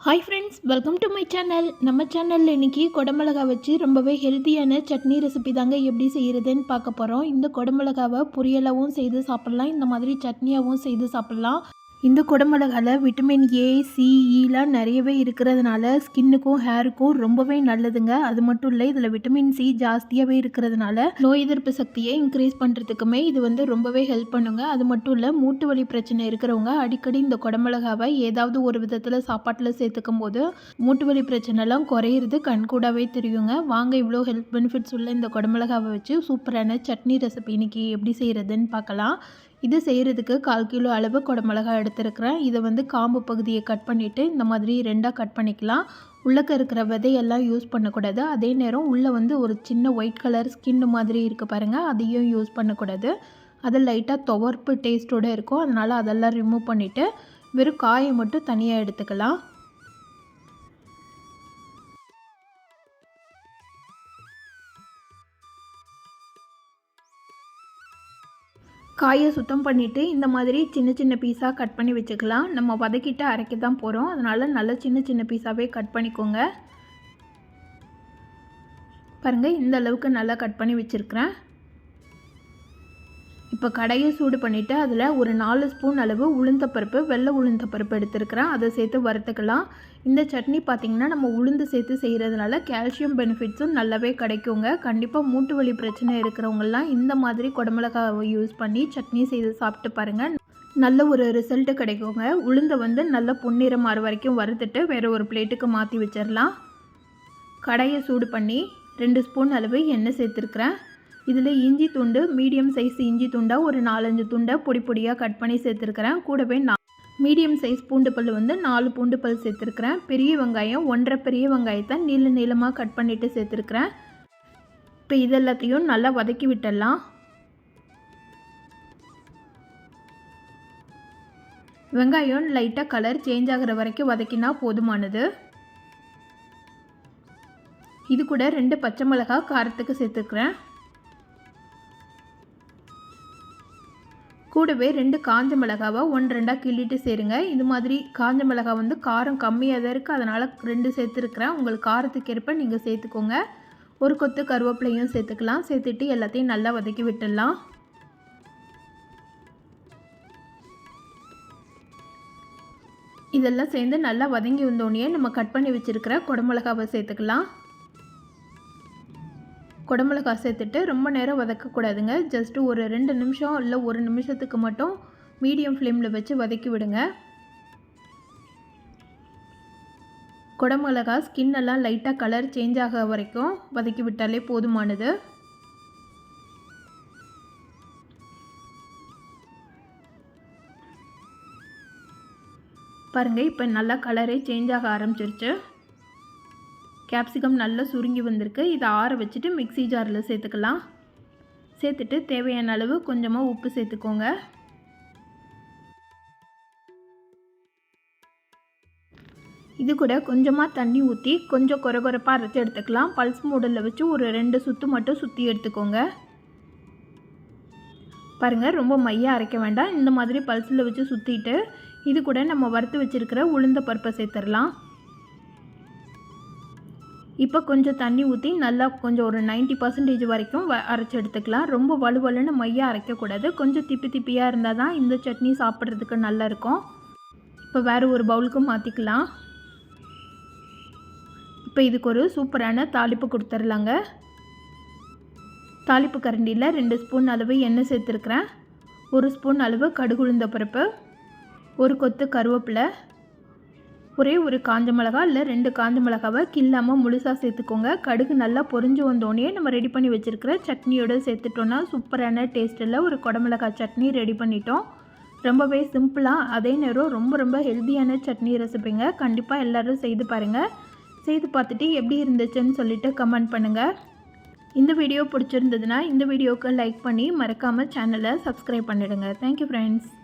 Hi friends welcome to my channel நம்ம சேனலில் இன்றைக்கி குடமிளகா வச்சு ரொம்பவே ஹெல்த்தியான சட்னி ரெசிபி தாங்க எப்படி செய்கிறதுன்னு பார்க்க போகிறோம் இந்த குடமிளகாவை பொரியலாகவும் செய்து சாப்பிட்லாம். இந்த மாதிரி சட்னியாகவும் செய்து சாப்பிட்லாம். இந்த குடமிளகால விட்டமின் ஏ சிஇலாம் நிறையவே இருக்கிறதுனால ஸ்கின்னுக்கும் ஹேருக்கும் ரொம்பவே நல்லதுங்க. அது மட்டும் இல்லை இதில் விட்டமின் சி ஜாஸ்தியாகவே இருக்கிறதுனால நோய் எதிர்ப்பு சக்தியை இன்க்ரீஸ் பண்ணுறதுக்குமே இது வந்து ரொம்பவே ஹெல்ப் பண்ணுங்க. அது மட்டும் இல்லை மூட்டு வலி பிரச்சனை இருக்கிறவங்க அடிக்கடி இந்த குடமிளகாவை ஏதாவது ஒரு விதத்தில் சாப்பாட்டில் சேர்த்துக்கும் போது மூட்டு வலி பிரச்சனைலாம் குறையிறது கண்கூடாவே தெரியுங்க. வாங்க இவ்வளோ ஹெல்த் பெனிஃபிட்ஸ் உள்ள இந்த குடமிளகாவை வச்சு சூப்பரான சட்னி ரெசிபி இன்னைக்கு எப்படி செய்கிறதுன்னு பார்க்கலாம். இது செய்கிறதுக்கு கால் கிலோ அளவு குடமிளகா எடுத்துருக்கிறேன். இதை வந்து காம்பு பகுதியை கட் பண்ணிவிட்டு இந்த மாதிரி ரெண்டாக கட் பண்ணிக்கலாம். உள்ளக்க இருக்கிற விதையெல்லாம் யூஸ் பண்ணக்கூடாது. அதே நேரம் உள்ளே வந்து ஒரு சின்ன ஒயிட் கலர் ஸ்கின்னு மாதிரி இருக்குது பாருங்கள் அதையும் யூஸ் பண்ணக்கூடாது. அது லைட்டாக துவர்ப்பு டேஸ்ட்டோடு இருக்கும். அதனால் அதெல்லாம் ரிமூவ் பண்ணிவிட்டு வெறும் காயை மட்டும் தனியாக எடுத்துக்கலாம். காயை சுத்தம் பண்ணிவிட்டு இந்த மாதிரி சின்ன சின்ன பீஸாக கட் பண்ணி வச்சுக்கலாம். நம்ம வதக்கிட்டு அரைக்க தான் போகிறோம் அதனால் நல்லா சின்ன சின்ன பீஸாகவே கட் பண்ணிக்கோங்க. பாருங்கள் இந்த அளவுக்கு நல்லா கட் பண்ணி வச்சுருக்கிறேன். இப்போ கடையை சூடு பண்ணிவிட்டு அதில் ஒரு நாலு ஸ்பூன் அளவு உளுந்தப்பருப்பு வெள்ளை உளுந்தப்பருப்பு எடுத்துருக்கிறேன். அதை சேர்த்து வறுத்துக்கலாம். இந்த சட்னி பார்த்திங்கன்னா நம்ம உளுந்து சேர்த்து செய்கிறதுனால கால்சியம் பெனிஃபிட்ஸும் நல்லாவே கிடைக்குங்க. கண்டிப்பாக மூட்டு வலி பிரச்சனை இருக்கிறவங்கலாம் இந்த மாதிரி குடமிளகாவை யூஸ் பண்ணி சட்னி செய்து சாப்பிட்டு பாருங்கள் நல்ல ஒரு ரிசல்ட்டு கிடைக்குங்க. உளுந்தை வந்து நல்ல பொன்னிறம் மாறு வரைக்கும் வறுத்துட்டு வேறு ஒரு பிளேட்டுக்கு மாற்றி வச்சிடலாம் கடையை சூடு பண்ணி ரெண்டு ஸ்பூன் அளவு எண்ணெய் சேர்த்துருக்குறேன். இதில் இஞ்சி துண்டு மீடியம் சைஸ் இஞ்சி துண்டாக ஒரு நாலஞ்சு துண்டை பொடி பொடியாக கட் பண்ணி சேர்த்துருக்கிறேன். கூடவே நான் மீடியம் சைஸ் பூண்டு பல் வந்து நாலு பூண்டு பல் சேர்த்துருக்கிறேன். பெரிய வெங்காயம் ஒன்றரை பெரிய வெங்காயத்தை நீள நீளமாக கட் பண்ணிவிட்டு சேர்த்துருக்குறேன். இப்போ இதெல்லாத்தையும் நல்லா வதக்கி விட்டுடலாம். வெங்காயம் லைட்டாக கலர் சேஞ்ச் ஆகிற வரைக்கும் வதக்கினா போதுமானது. இது கூட ரெண்டு பச்சை மிளகா காரத்துக்கு சேர்த்துக்கிறேன் கூடவே ரெண்டு காஞ்ச மிளகாவை ஒன்று ரெண்டாக கிள்ளிட்டு சேருங்க. இது மாதிரி காஞ்ச மிளகா வந்து காரம் கம்மியாக தான் இருக்குது அதனால் ரெண்டு சேர்த்துருக்குறேன். உங்களுக்கு காரத்துக்கேற்ப நீங்கள் சேர்த்துக்கோங்க. ஒரு கொத்து கருவேப்பிலையும் சேர்த்துக்கலாம். சேர்த்துட்டு எல்லாத்தையும் நல்லா வதக்கி விட்டுடலாம். இதெல்லாம் சேர்ந்து நல்லா வதங்கி வந்தோடனே நம்ம கட் பண்ணி வச்சுருக்கிற குடமிளகாவை சேர்த்துக்கலாம். குடமிளகா சேர்த்துட்டு ரொம்ப நேரம் வதக்கக்கூடாதுங்க. ஜஸ்ட்டு ஒரு ரெண்டு நிமிஷம் இல்லை ஒரு நிமிஷத்துக்கு மட்டும் மீடியம் ஃப்ளேமில் வச்சு வதக்கி விடுங்க. குடமிளகா ஸ்கின் எல்லாம் லைட்டாக கலர் சேஞ்ச் ஆக வரைக்கும் வதக்கி விட்டாலே போதுமானது. பாருங்கள் இப்போ நல்லா கலரே சேஞ்ச் ஆக ஆரம்பிச்சிருச்சு. கேப்சிகம் நல்லா சுருங்கி வந்திருக்கு. இதை ஆற வச்சுட்டு மிக்சி ஜாரில் சேர்த்துக்கலாம். சேர்த்துட்டு தேவையான அளவு கொஞ்சமாக உப்பு சேர்த்துக்கோங்க. இது கூட கொஞ்சமாக தண்ணி ஊற்றி கொஞ்சம் குறை குறைப்பாக அரைச்சி எடுத்துக்கலாம். பல்ஸ் மூடலில் வச்சு ஒரு ரெண்டு சுற்று மட்டும் சுற்றி எடுத்துக்கோங்க. பாருங்கள் ரொம்ப மையாக அரைக்க வேண்டாம். இந்த மாதிரி பல்ஸில் வச்சு சுற்றிட்டு இது கூட நம்ம வறுத்து வச்சுருக்கிற உளுந்த பருப்பை சேர்த்துடலாம். இப்போ கொஞ்சம் தண்ணி ஊற்றி நல்லா கொஞ்சம் ஒரு நைன்ட்டி பர்சன்டேஜ் வரைக்கும் வ அரைச்சி எடுத்துக்கலாம். ரொம்ப வலுவலுன்னு மையாக அரைக்கக்கூடாது. கொஞ்சம் திப்பி திப்பியாக இருந்தால் தான் இந்த சட்னி சாப்பிட்றதுக்கு நல்லா இருக்கும். இப்போ வேறு ஒரு பவுலுக்கு மாற்றிக்கலாம் இப்போ இதுக்கு ஒரு சூப்பரான தாளிப்பு கொடுத்துர்லாங்க. தாளிப்பு கரண்டியில் ரெண்டு ஸ்பூன் அளவு எண்ணெய் சேர்த்துருக்குறேன். ஒரு ஸ்பூன் அளவு கடுகுழுந்த பருப்பு. ஒரு கொத்து கருவேப்பிலை. ஒரே ஒரு காஞ்ச மிளகா இல்லை ரெண்டு காஞ்ச மிளகாவை கில்லாமல் முழுசாக சேர்த்துக்கோங்க. கடுகு நல்லா பொறிஞ்சு வந்தோடனே நம்ம ரெடி பண்ணி வச்சுருக்கிற சட்னியோடு சேர்த்துட்டோன்னா சூப்பரான டேஸ்ட்டில் ஒரு குடமிளகா சட்னி ரெடி பண்ணிட்டோம். ரொம்பவே சிம்பிளாக அதே நேரம் ரொம்ப ரொம்ப ஹெல்த்தியான சட்னி ரெசிபிங்க கண்டிப்பாக எல்லோரும் செய்து பாருங்கள் செய்து பார்த்துட்டு எப்படி இருந்துச்சுன்னு சொல்லிவிட்டு கமெண்ட் பண்ணுங்கள் இந்த வீடியோ பிடிச்சிருந்ததுன்னா இந்த வீடியோவுக்கு லைக் பண்ணி மறக்காமல் சேனலை சப்ஸ்கிரைப் பண்ணிவிடுங்க தேங்க்யூ ஃப்ரெண்ட்ஸ்